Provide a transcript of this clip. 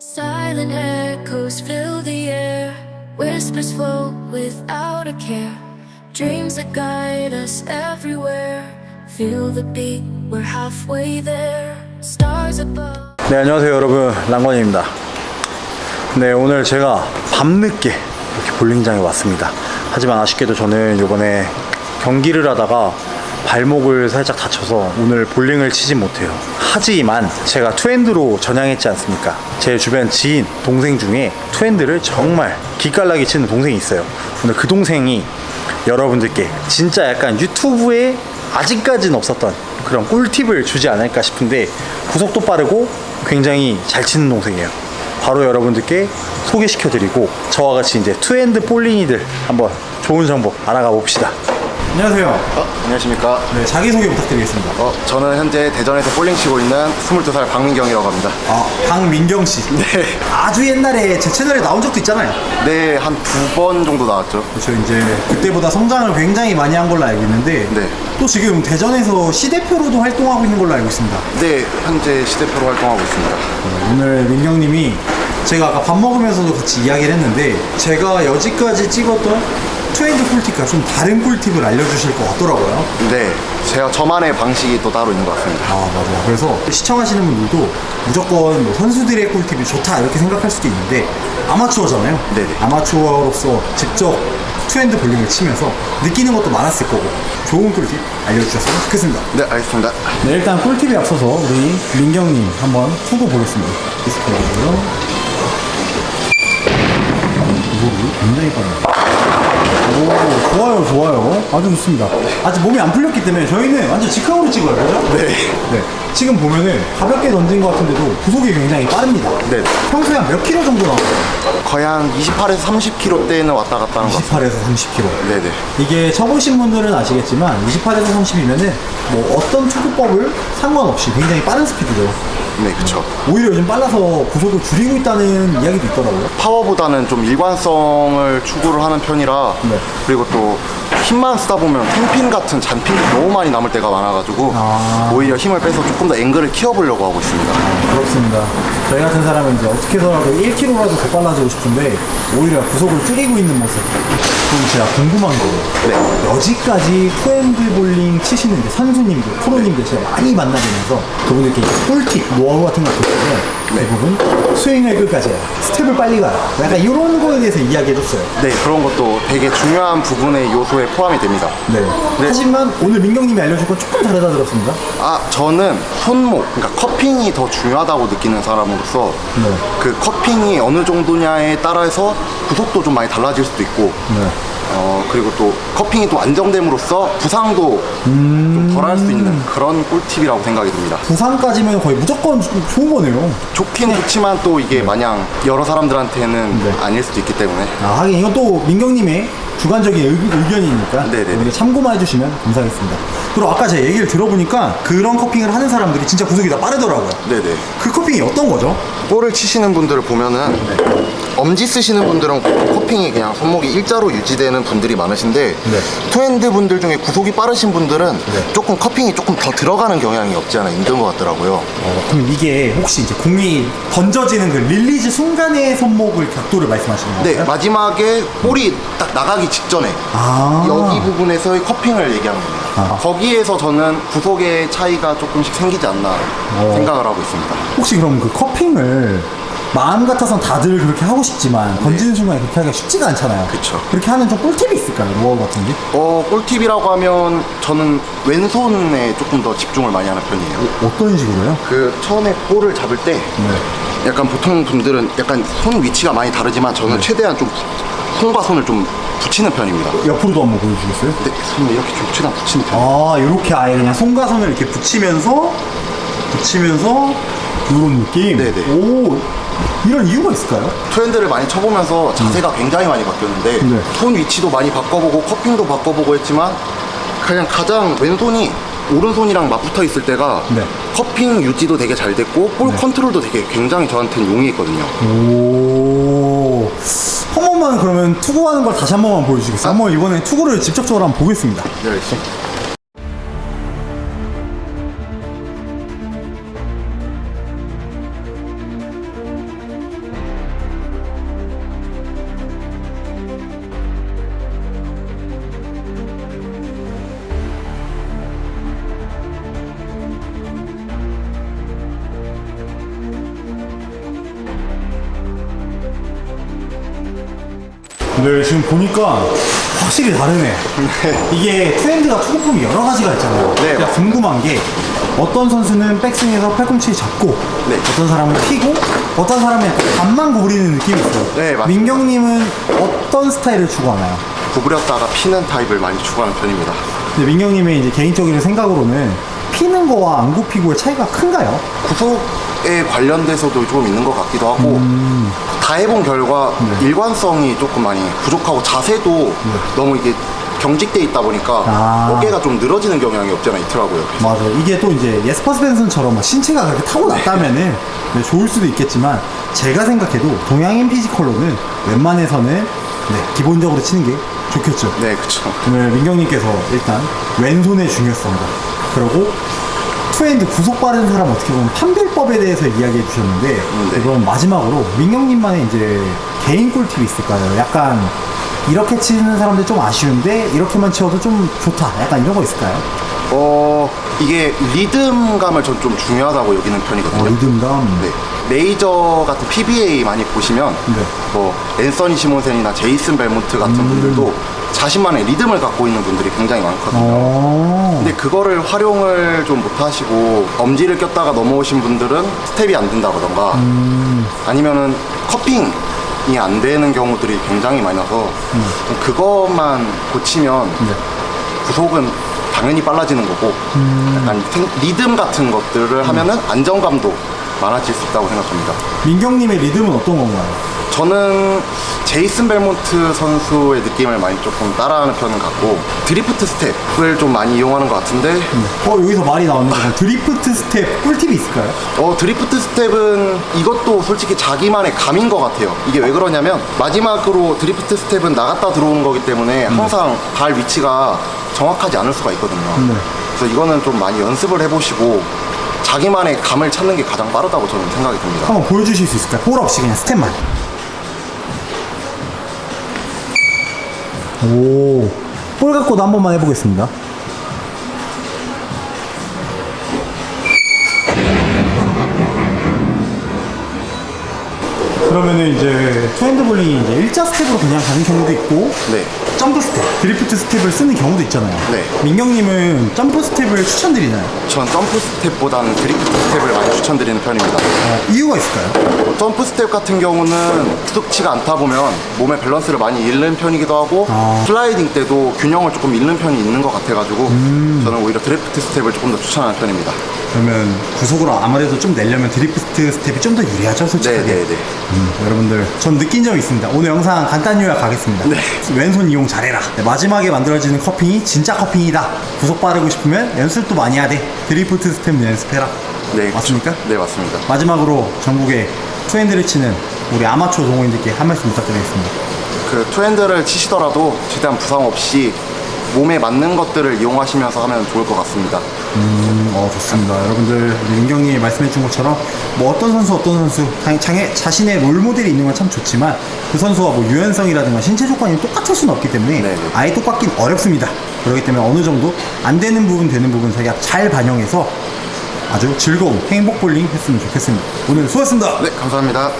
Silent echoes fill the air, whispers float without a care. Dreams that guide us everywhere. Feel the beat, we're halfway there. Stars above. 네 안녕하세요 여러분 랑건입니다 네 오늘 제가 밤늦게 이렇게 볼링장에 왔습니다 하지만 아쉽게도 저는 이번에 경기를 하다가 발목을 살짝 다쳐서 오늘 볼링을 치지 못해요 하지만 제가 투핸드로 전향했지 않습니까 제 주변 지인 동생 중에 투핸드를 정말 기깔나게 치는 동생이 있어요 오늘 그 동생이 여러분들께 진짜 약간 유튜브에 아직까지는 없었던 그런 꿀팁을 주지 않을까 싶은데 구속도 빠르고 굉장히 잘 치는 동생이에요. 바로 여러분들께 소개시켜드리고 저와 같이 이제 투핸드 볼링이들 한번 좋은 정보 알아가 봅시다. 안녕하세요. 어, 안녕하십니까. 네, 자기소개 부탁드리겠습니다. 어, 저는 현재 대전에서 볼링 치고 있는 22살 박민경이라고 합니다. 아, 강민경 씨. 네. 아주 옛날에 제 채널에 나온 적도 있잖아요. 네, 한 두 번 정도 나왔죠. 그렇죠. 이제 그때보다 성장을 굉장히 많이 한 걸로 알고 있는데 네. 또 지금 대전에서 시대표로도 활동하고 있는 걸로 알고 있습니다. 네, 현재 시대표로 활동하고 있습니다. 오늘 민경님이 제가 아까 밥 먹으면서도 같이 이야기를 했는데 제가 여지까지 찍었던 트렌드 꿀팁과 좀 다른 꿀팁을 알려주실 것 같더라고요. 네, 제가 저만의 방식이 또 따로 있는 것 같습니다. 아 맞아요. 그래서 시청하시는 분들도 무조건 뭐 선수들의 꿀팁이 좋다 이렇게 생각할 수도 있는데 아마추어잖아요. 네네. 아마추어로서 직접 트렌드 볼링을 치면서 느끼는 것도 많았을 거고 좋은 꿀팁 알려주셨으면 좋겠습니다. 네, 알겠습니다. 네, 일단 꿀팁에 앞서서 우리 민경님 한번 투고 보겠습니다. 디스플레이고요. 이거를 굉장히 빠릅니다. 오, 좋아요, 좋아요. 아주 좋습니다. 아직 몸이 안 풀렸기 때문에 저희는 완전 직항으로 찍어요, 그죠? 네. 네. 지금 보면은 가볍게 던진 것 같은데도 구속이 굉장히 빠릅니다. 네. 평소에 한 몇 킬로 정도 나와요? 거의 한 28에서 30kg대는 왔다 갔다 하는 것 같습니다. 28에서 30킬로. 네네. 이게 쳐보신 분들은 아시겠지만 28에서 30이면은 뭐 어떤 투구법을 상관없이 굉장히 빠른 스피드죠. 네, 그쵸. 오히려 요즘 빨라서 구속을 줄이고 있다는 이야기도 있더라고요. 파워보다는 좀 일관성을 추구를 하는 편이라 네. 그리고 또 힘만 쓰다 보면 탱핀 같은 잔핀이 너무 많이 남을 때가 많아가지고 아. 오히려 힘을 빼서 조금 더 앵글을 키워보려고 하고 있습니다. 그렇습니다. 저희 같은 사람은 이제 어떻게 해서라도 1km라도 더 빨라지고 싶은데 오히려 구속을 줄이고 있는 모습. 그럼 제가 궁금한 거예요. 네. 여지까지 투핸드 볼링 치시는 이제 선수님들, 프로님들 제가 많이 만나뵈면서 그분들께 꿀팁, 노하우 같은 거 보시면 네. 대부분 스윙을 끝까지 해요. 스텝을 빨리 가요. 약간 이런 거에 대해서 이야기해줬어요. 네, 그런 것도 되게 중요한 부분의 요소에 포함이 됩니다. 네. 하지만 오늘 민경님이 알려줄 건 조금 다르다 들었습니다. 아, 저는 손목, 그러니까 커핑이 더 중요하다고 느끼는 사람으로서 네. 그 커핑이 어느 정도냐에 따라서 구속도 좀 많이 달라질 수도 있고 네. 어, 그리고 또 커핑이 또 안정됨으로써 부상도 좀 덜 할 수 있는 그런 꿀팁이라고 생각이 듭니다. 부상까지면 거의 무조건 조- 좋은 거네요. 좋긴 좋지만 또 이게 마냥 여러 사람들한테는 네. 아닐 수도 있기 때문에 아, 하긴 이건 또 민경님의 주관적인 의, 의견이니까 네네네. 우리가 참고만 해주시면 감사하겠습니다. 그리고 아까 제 얘기를 들어보니까 그런 커핑을 하는 사람들이 진짜 구속이 다 빠르더라고요. 네네. 그 커핑이 어떤 거죠? 볼을 치시는 분들을 보면은 엄지 쓰시는 분들은 코핑이 그냥 손목이 일자로 유지되는 분들이 많으신데 네. 투핸드 분들 중에 구속이 빠르신 분들은 조금 커핑이 조금 더 들어가는 경향이 없지 않아 있는 것 같더라고요. 어, 그럼 이게 혹시 이제 공이 던져지는 그 릴리즈 순간의 손목을 각도를 말씀하시는 네, 건가요? 마지막에 볼이 딱 나가기 직전에 아. 여기 부분에서의 커핑을 얘기하는 겁니다. 아. 거기에서 저는 구속의 차이가 조금씩 생기지 않나 어. 생각을 하고 있습니다. 혹시 그럼 그 커핑을 마음 같아선 다들 그렇게 하고 싶지만 던지는 순간에 그렇게 하기가 쉽지가 않잖아요. 네. 그쵸. 그렇게 하는 좀 꿀팁이 있을까요? 노하우 같은 게? 어, 꿀팁이라고 하면 저는 왼손에 조금 더 집중을 많이 하는 편이에요. 어떤 식으로요? 그 처음에 볼을 잡을 때 네. 약간 보통 분들은 약간 손 위치가 많이 다르지만 저는 네. 최대한 좀 손과 손을 좀 붙이는 편입니다. 옆으로도 한번 보여주시겠어요? 근데 손을 이렇게 좀 최대한 붙이는 편이에요. 아, 이렇게 아예 그냥 손과 손을 이렇게 붙이면서 붙이면서 이런 느낌. 네네. 오, 이런 이유가 있을까요? 트렌드를 많이 쳐보면서 자세가 굉장히 많이 바뀌었는데 네. 손 위치도 많이 바꿔보고 커핑도 바꿔보고 했지만 그냥 가장 왼손이 오른손이랑 맞붙어 있을 때가 네. 커핑 유지도 되게 잘 됐고 볼 컨트롤도 되게 굉장히 저한테는 용이했거든요. 오. 한 번만 그러면 투구하는 걸 다시 한 번만 보여주시겠어요? 한번 이번에 투구를 직접적으로 한번 보겠습니다. 네, 알겠습니다. 네, 지금 보니까 확실히 다르네. 이게 트렌드가 투구폼이 여러 가지가 있잖아요. 네, 제가 맞습니다. 궁금한 게 어떤 선수는 백스윙에서 팔꿈치 잡고 네. 어떤 사람은 피고 어떤 사람은 약간 반만 구부리는 느낌이 있어요. 네, 맞습니다. 민경님은 어떤 스타일을 추구하나요? 구부렸다가 피는 타입을 많이 추구하는 편입니다. 근데 민경님의 이제 개인적인 생각으로는 피는 거와 안 굽히고의 차이가 큰가요? 구속에 관련돼서도 좀 있는 것 같기도 하고 음. 다 해본 결과 네. 일관성이 조금 많이 부족하고 자세도 너무 이게 경직돼 있다 보니까 아. 어깨가 좀 늘어지는 경향이 없잖아 있더라고요. 맞아. 이게 또 이제 예스퍼 스 벤슨처럼 막 신체가 그렇게 타고났다면은 네, 좋을 수도 있겠지만 제가 생각해도 동양인 피지컬로는 웬만해서는 네, 기본적으로 치는 게 좋겠죠. 네, 그렇죠. 오늘 민경님께서 일단 왼손의 중요성과 그리고 투핸드 구속 빠른 사람 어떻게 보면 판별법에 대해서 이야기해 주셨는데 네. 그럼 마지막으로 민경님만의 이제 개인 꿀팁이 있을까요? 약간 이렇게 치는 사람들 좀 아쉬운데 이렇게만 치워도 좀 좋다. 약간 이런 거 있을까요? 어 이게 리듬감을 전 좀 중요하다고 여기는 편이거든요. 어, 리듬감. 네. 레이저 같은 PBA 많이 보시면 네. 뭐 앤서니 시몬센이나 제이슨 벨몬트 같은 음. 분들도 자신만의 리듬을 갖고 있는 분들이 굉장히 많거든요. 어. 근데 그거를 활용을 좀 못하시고 엄지를 꼈다가 넘어오신 분들은 스텝이 안 된다거던가 음. 아니면은 커핑이 안 되는 경우들이 굉장히 많이 나서 음. 그것만 고치면 네. 구속은 당연히 빨라지는 거고 음. 약간 생- 리듬 같은 것들을 하면은 안정감도 많아질 수 있다고 생각합니다. 민경님의 리듬은 어떤 건가요? 저는 제이슨 벨몬트 선수의 느낌을 많이 조금 따라하는 것 같고 드리프트 스텝을 좀 많이 이용하는 것 같은데 어 여기서 말이 나왔는데 드리프트 스텝 꿀팁이 있을까요? 어 드리프트 스텝은 이것도 솔직히 자기만의 감인 것 같아요. 이게 왜 그러냐면 마지막으로 드리프트 스텝은 나갔다 들어오는 거기 때문에 항상 발 위치가 정확하지 않을 수가 있거든요. 네. 그래서 이거는 좀 많이 연습을 해보시고 자기만의 감을 찾는 게 가장 빠르다고 저는 생각이 듭니다. 한번 보여주실 수 있을까요? 볼 없이 그냥 스텝만. 오, 볼 갖고도 한 번만 해보겠습니다. 그러면은 이제 투핸드 볼링이 이제 일자 스텝으로 그냥 가는 경우도 있고 네. 점프 스텝, 드리프트 스텝을 쓰는 경우도 있잖아요. 네. 민경님은 점프 스텝을 추천드리나요? 전 점프 스텝보다는 드리프트 스텝을 많이 추천드리는 편입니다. 어, 이유가 있을까요? 뭐 점프 스텝 같은 경우는 툭치가 않다 보면 몸의 밸런스를 많이 잃는 편이기도 하고 아. 슬라이딩 때도 균형을 조금 잃는 편이 있는 것 같아가지고 음. 저는 오히려 드리프트 스텝을 조금 더 추천하는 편입니다. 그러면 구속으로 아무래도 좀 내려면 드리프트 스텝이 좀 더 유리하죠, 솔직하게. 네네네. 음, 여러분들, 전 느낀 점이 있습니다. 오늘 영상 간단 요약하겠습니다. 네. 왼손 이용 잘해라. 네, 마지막에 만들어지는 커핑이 진짜 커핑이다. 구속 빠르고 싶으면 연습도 많이 해야 돼. 드리프트 스텝 연습해라. 네, 맞습니까? 네 맞습니다. 마지막으로 전국의 투핸드를 치는 우리 아마추어 동호인들께 한 말씀 부탁드리겠습니다. 그 투핸드를 치시더라도 최대한 부상 없이 몸에 맞는 것들을 이용하시면서 하면 좋을 것 같습니다. 음, 어, 좋습니다. 여러분들, 우리 민경님이 말씀해준 것처럼, 뭐 어떤 선수, 어떤 선수, 당- 장애, 자신의 롤 모델이 있는 건 참 좋지만, 그 선수와 뭐 유연성이라든가 신체 조건이 똑같을 수는 없기 때문에, 네네. 아예 똑같긴 어렵습니다. 그렇기 때문에 어느 정도 안 되는 부분, 되는 부분 자기가 잘 반영해서 아주 즐거운 행복 볼링 했으면 좋겠습니다. 오늘 수고하셨습니다. 네 감사합니다.